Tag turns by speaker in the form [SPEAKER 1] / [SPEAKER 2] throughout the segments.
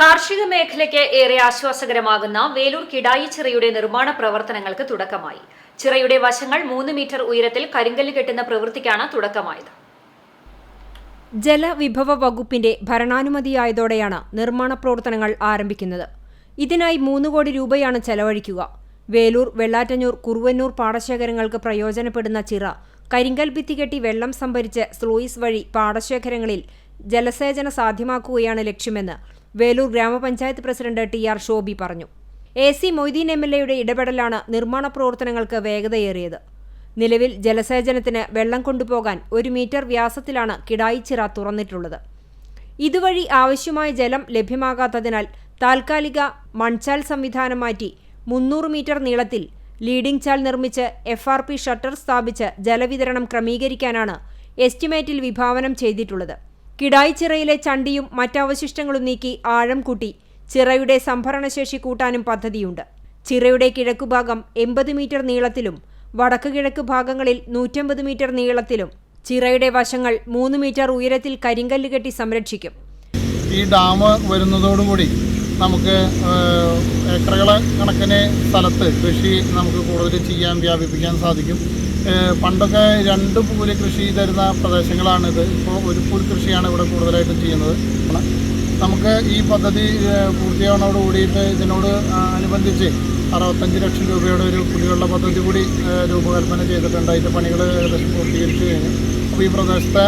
[SPEAKER 1] കാർഷിക മേഖലയ്ക്ക് ഏറെ ആശ്വാസകരമാകുന്ന വേലൂർ കിടായി ചിറയുടെ നിർമ്മാണ പ്രവർത്തനങ്ങൾക്ക് തുടക്കമായി. ചിറയുടെ വശങ്ങൾ മൂന്ന് മീറ്റർ ഉയരത്തിൽ കരിങ്കല്ല് കെട്ടുന്ന പ്രവൃത്തിക്കാണ് തുടക്കമായത്.
[SPEAKER 2] ജലവിഭവ വകുപ്പിന്റെ ഭരണാനുമതിയായതോടെയാണ് നിർമ്മാണ പ്രവർത്തനങ്ങൾ ആരംഭിക്കുന്നത്. ഇതിനായി മൂന്ന് കോടി രൂപയാണ് ചെലവഴിക്കുക. വേലൂർ വെള്ളാറ്റഞ്ഞൂർ കുറുവന്നൂർ പാടശേഖരങ്ങൾക്ക് പ്രയോജനപ്പെടുന്ന ചിറ കരിങ്കൽ ഭിത്തി കെട്ടി വെള്ളം സംഭരിച്ച് സ്ലൂയിസ് വഴി പാടശേഖരങ്ങളിൽ ജലസേചന സാധ്യമാക്കുകയാണ് ലക്ഷ്യമെന്ന് വേലൂർ ഗ്രാമപഞ്ചായത്ത് പ്രസിഡന്റ് ടി ആർ ഷോബി പറഞ്ഞു. A C Moideen M L എയുടെ ഇടപെടലാണ് നിർമ്മാണ പ്രവർത്തനങ്ങൾക്ക് വേഗതയേറിയത്. നിലവിൽ ജലസേചനത്തിന് വെള്ളം കൊണ്ടുപോകാൻ ഒരു മീറ്റർ വ്യാസത്തിലാണ് കിടായിച്ചിറ തുറന്നിട്ടുള്ളത്. ഇതുവഴി ആവശ്യമായ ജലം ലഭ്യമാകാത്തതിനാൽ താൽക്കാലിക മൺചാൽ സംവിധാനം മാറ്റി മുന്നൂറ് മീറ്റർ നീളത്തിൽ ലീഡിംഗ് ചാൽ നിർമ്മിച്ച് എഫ് ആർ പി ഷട്ടർ സ്ഥാപിച്ച് ജലവിതരണം ക്രമീകരിക്കാനാണ് എസ്റ്റിമേറ്റിൽ വിഭാവനം ചെയ്തിട്ടുള്ളത്. കിടായിച്ചിറയിലെ ചണ്ടിയും മറ്റവശിഷ്ടങ്ങളും നീക്കി ആഴം കൂട്ടി ചിറയുടെ സംഭരണശേഷി കൂട്ടാനും പദ്ധതിയുണ്ട്. ചിറയുടെ കിഴക്കുഭാഗം എൺപത് മീറ്റർ നീളത്തിലും വടക്ക് കിഴക്ക് ഭാഗങ്ങളിൽ നൂറ്റമ്പത് മീറ്റർ നീളത്തിലും ചിറയുടെ വശങ്ങൾ മൂന്ന് മീറ്റർ ഉയരത്തിൽ കരിങ്കല്ല് കെട്ടി സംരക്ഷിക്കും.
[SPEAKER 3] ഈ ഡാം വരുന്നതോടുകൂടി നമുക്ക് ഏക്കറുകളെ കണക്കിന് സ്ഥലത്ത് കൃഷി നമുക്ക് കൂടുതൽ ചെയ്യാൻ വ്യാപിപ്പിക്കാൻ സാധിക്കും. പണ്ടൊക്കെ രണ്ട് പൂൽ കൃഷി തരുന്ന പ്രദേശങ്ങളാണിത്. ഇപ്പോൾ ഒരു പൂൽ കൃഷിയാണ് ഇവിടെ കൂടുതലായിട്ടും ചെയ്യുന്നത്. നമുക്ക് ഈ പദ്ധതി പൂർത്തിയാവണോട് കൂടിയിട്ട് ഇതിനോട് അനുബന്ധിച്ച് അറുപത്തഞ്ച് ലക്ഷം രൂപയുടെ ഒരു കുടിവെള്ള പദ്ധതി കൂടി രൂപകൽപ്പന ചെയ്തിട്ടുണ്ട്. അതിന്റെ പണികൾ ഏകദേശം പൂർത്തീകരിച്ചു കഴിഞ്ഞു. അപ്പോൾ ഈ പ്രദേശത്തെ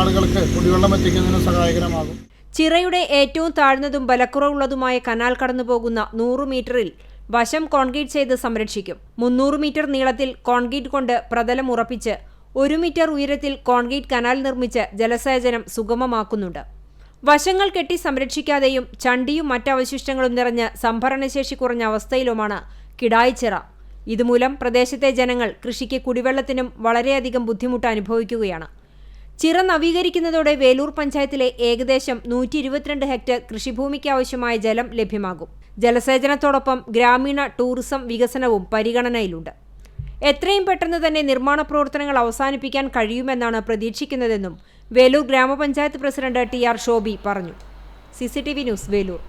[SPEAKER 3] ആളുകൾക്ക് കുടിവെള്ളം എത്തിക്കുന്നതിന് സഹായകരമാകും.
[SPEAKER 2] ചിറയുടെ ഏറ്റവും താഴ്ന്നതും ബലക്കുറവുള്ളതുമായ കനാൽ കടന്നുപോകുന്ന നൂറ് മീറ്ററിൽ വശം കോൺക്രീറ്റ് ചെയ്ത് സംരക്ഷിക്കും. മുന്നൂറ് മീറ്റർ നീളത്തിൽ കോൺക്രീറ്റ് കൊണ്ട് പ്രതലം ഉറപ്പിച്ച് ഒരു മീറ്റർ ഉയരത്തിൽ കോൺക്രീറ്റ് കനാൽ നിർമ്മിച്ച് ജലസേചനം സുഗമമാക്കുന്നുണ്ട്. വശങ്ങൾ കെട്ടി സംരക്ഷിക്കാതെയും ചണ്ടിയും മറ്റവശിഷ്ടങ്ങളും നിറഞ്ഞ് സംഭരണശേഷി കുറഞ്ഞ അവസ്ഥയിലുമാണ് കിടായിച്ചിറ ഇതുമൂലം പ്രദേശത്തെ ജനങ്ങൾ കൃഷിക്ക് കുടിവെള്ളത്തിനും വളരെയധികം ബുദ്ധിമുട്ട് അനുഭവിക്കുകയാണ്. ചിറ നവീകരിക്കുന്നതോടെ വേലൂർ പഞ്ചായത്തിലെ ഏകദേശം നൂറ്റി ഇരുപത്തിരണ്ട് ഹെക്ടർ കൃഷിഭൂമിക്ക് ആവശ്യമായ ജലം ലഭ്യമാകും. ജലസേചനത്തോടൊപ്പം ഗ്രാമീണ ടൂറിസം വികസനവും പരിഗണനയിലുണ്ട്. എത്രയും പെട്ടെന്ന് തന്നെ നിർമ്മാണ പ്രവർത്തനങ്ങൾ അവസാനിപ്പിക്കാൻ കഴിയുമെന്നാണ് പ്രതീക്ഷിക്കുന്നതെന്നും വേലൂർ ഗ്രാമപഞ്ചായത്ത് പ്രസിഡന്റ് ടി ആർ ഷോബി പറഞ്ഞു. C news Velur.